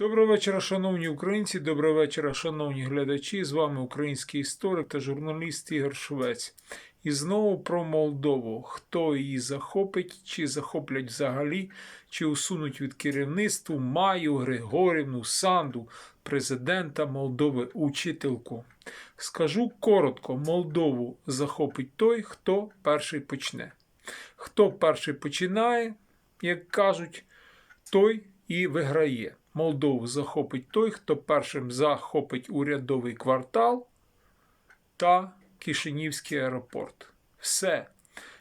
Доброго вечора, шановні українці, доброго вечора, шановні глядачі. З вами український історик та журналіст Ігор Швець. І знову про Молдову. Хто її захопить, чи захоплять взагалі, чи усунуть від керівництва Маю Григорівну Санду, президента Молдови, учительку. Скажу коротко: Молдову захопить той, хто перший почне. Хто перший починає, як кажуть, той і виграє. Молдову захопить той, хто першим захопить урядовий квартал та Кишинівський аеропорт. Все,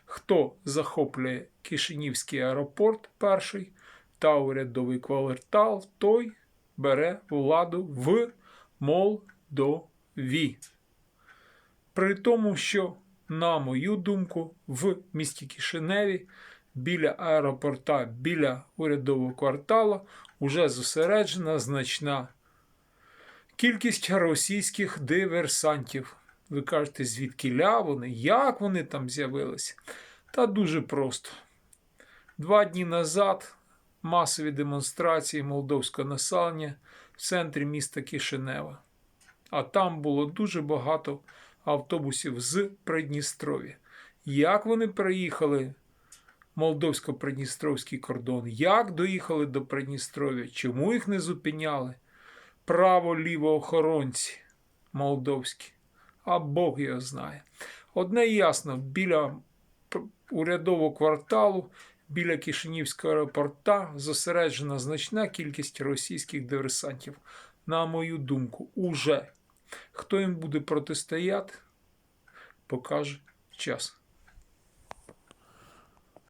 хто захоплює Кишинівський аеропорт перший та урядовий квартал, той бере владу в Молдові. При тому, що, на мою думку, в місті Кишиневі біля аеропорта, біля урядового кварталу уже зосереджена значна кількість російських диверсантів. Ви кажете, звідки ля вони, як вони там з'явилися? Та дуже просто. Два дні назад масові демонстрації молдовського населення в центрі міста Кишинева. А там було дуже багато автобусів з Придністров'я. Як вони приїхали молдовсько-придністровський кордон, як доїхали до Придністров'я, чому їх не зупиняли? Право-ліво охоронці молдовські, а Бог його знає. Одне ясно, біля урядового кварталу, біля Кишинівського аеропорта зосереджена значна кількість російських диверсантів. На мою думку, уже. Хто їм буде протистояти, покаже час.